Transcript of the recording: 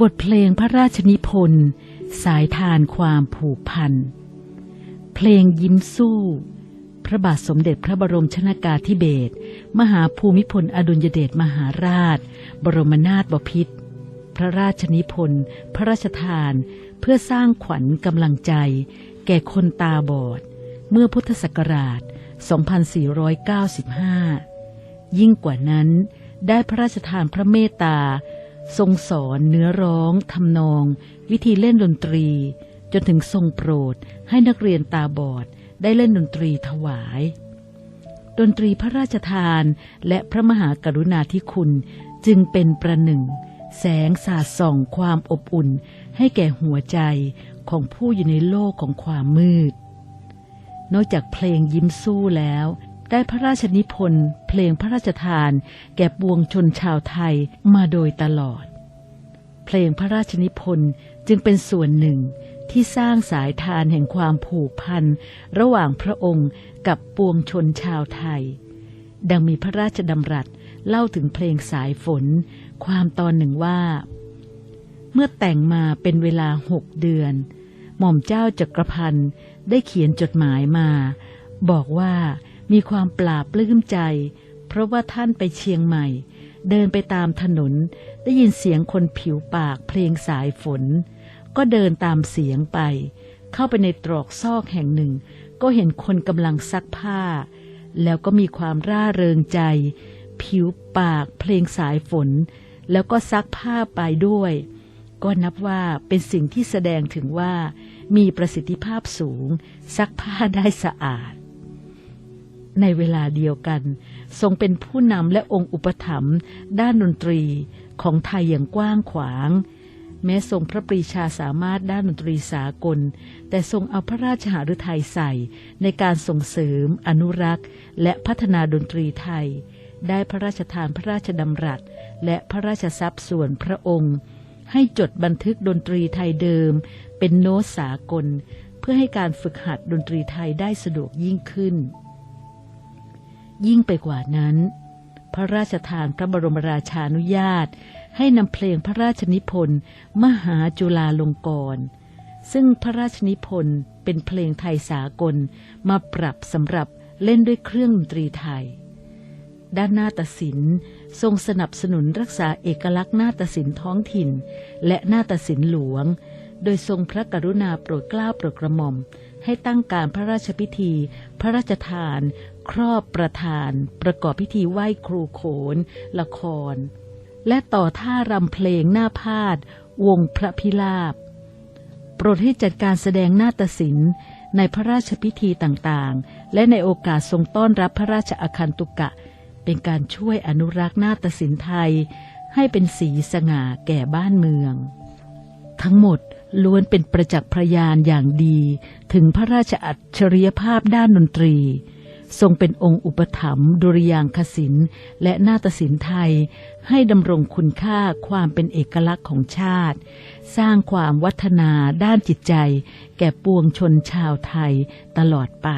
บทเพลงพระราชนิพนธ์ สายทานความผูกพัน เพลงยิ้มสู้ พระบาทสมเด็จพระบรมชนากาธิเบศรมหาภูมิพลอดุลยเดชมหาราช บรมนาถบพิตรพระราชนิพนธ์ พระราชทาน เพื่อสร้างขวัญกำลังใจ แก่คนตาบอด เมื่อพุทธศักราช 2495 ยิ่งกว่านั้นได้พระราชทานพระเมตตา ทรงสอนเนื้อร้องทำนอง วิธีเล่นดนตรี จนถึงทรงโปรดให้นักเรียนตาบอดได้เล่นดนตรีถวาย ดนตรีพระราชทานและพระมหากรุณาธิคุณจึงเป็นประหนึ่ง แสงสาดส่องความอบอุ่น ให้แก่หัวใจของผู้อยู่ในโลกของความมืด นอกจากเพลงยิ้มสู้แล้ว ได้พระราชนิพนธ์เพลงพระราชทาน แก่ปวงชนชาวไทยมาโดยตลอด เพลงพระราชนิพนธ์จึงเป็นส่วนหนึ่งที่สร้างสายทานแห่งความผูกพัน ระหว่างพระองค์กับปวงชนชาวไทย ดังมีพระราชดำรัสเล่าถึงเพลงสายฝน ความตอนหนึ่งว่า เมื่อแต่งมาเป็นเวลาหกเดือน หม่อมเจ้าจักรพันธ์ได้เขียนจดหมายมา บอกว่ามีความปราบปลื้มใจ เพราะว่าท่านไปเชียงใหม่ เดินไปตามถนน ได้ยินเสียงคนผิวปากเพลงสายฝน ก็เดินตามเสียงไป เข้าไปในตรอกซอกแห่งหนึ่ง ก็เห็นคนกำลังซักผ้า แล้วก็มีความร่าเริงใจ ผิวปากเพลงสายฝน แล้วก็ซักผ้าไปด้วย ก็นับว่าเป็นสิ่งที่แสดงถึงว่า มีประสิทธิภาพสูง ซักผ้าได้สะอาด ในเวลาเดียวกัน ทรงเป็นผู้นำและองค์อุปถัมภ์ด้านดนตรีของไทยอย่างกว้างขวาง แม้ทรงพระปรีชาสามารถด้านดนตรีสากล แต่ทรงเอาพระราชหฤทัยใส่ ในการส่งเสริม อนุรักษ์ และพัฒนาดนตรีไทย ได้พระราชทานพระราชดำรัส และพระราชทรัพย์ส่วนพระองค์ ให้จดบันทึกดนตรีไทยเดิม เป็นโน้ตสากล เพื่อให้การฝึกหัดดนตรีไทยได้สะดวกยิ่งขึ้น ยิ่งไปกว่านั้น พระราชทานพระบรมราชานุญาต ให้นำเพลงพระราชนิพนธ์มหาจุฬาลงกรณ์ซึ่งพระราชนิพนธ์เป็นเพลงไทยสากลมาปรับสำหรับเล่นด้วยเครื่องดนตรีไทย ด้านนาฏศิลป์ทรงสนับสนุนรักษาเอกลักษณ์นาฏศิลป์ท้องถิ่น และนาฏศิลป์หลวง โดยทรงพระกรุณาโปรดเกล้าโปรดกระหม่อม ให้ตั้งการพระราชพิธี พระราชทาน ครอบประธาน ประกอบพิธีไหว้ครูโขน ละคร และต่อท่ารำเพลงหน้าพาดวงพระพิลาบโปรดให้จัดการแสดงนาฏศิลป์ในพระราชพิธีต่างๆ และในโอกาสทรงต้อนรับพระราชอาคันตุกะ เป็นการช่วยอนุรักษ์นาฏศิลป์ไทย ให้เป็นสีสง่าแก่บ้านเมือง ทั้งหมดล้วนเป็นประจักษ์พยานอย่างดี ถึงพระราชอัจฉริยภาพด้านดนตรี ทรงเป็นองค์อุปถัมภ์ดุริยางคศิลป์และนาฏศิลป์ไทย ให้ดำรงคุณค่าความเป็นเอกลักษณ์ของชาติ สร้างความวัฒนาด้านจิตใจ แก่ปวงชนชาวไทยตลอดไป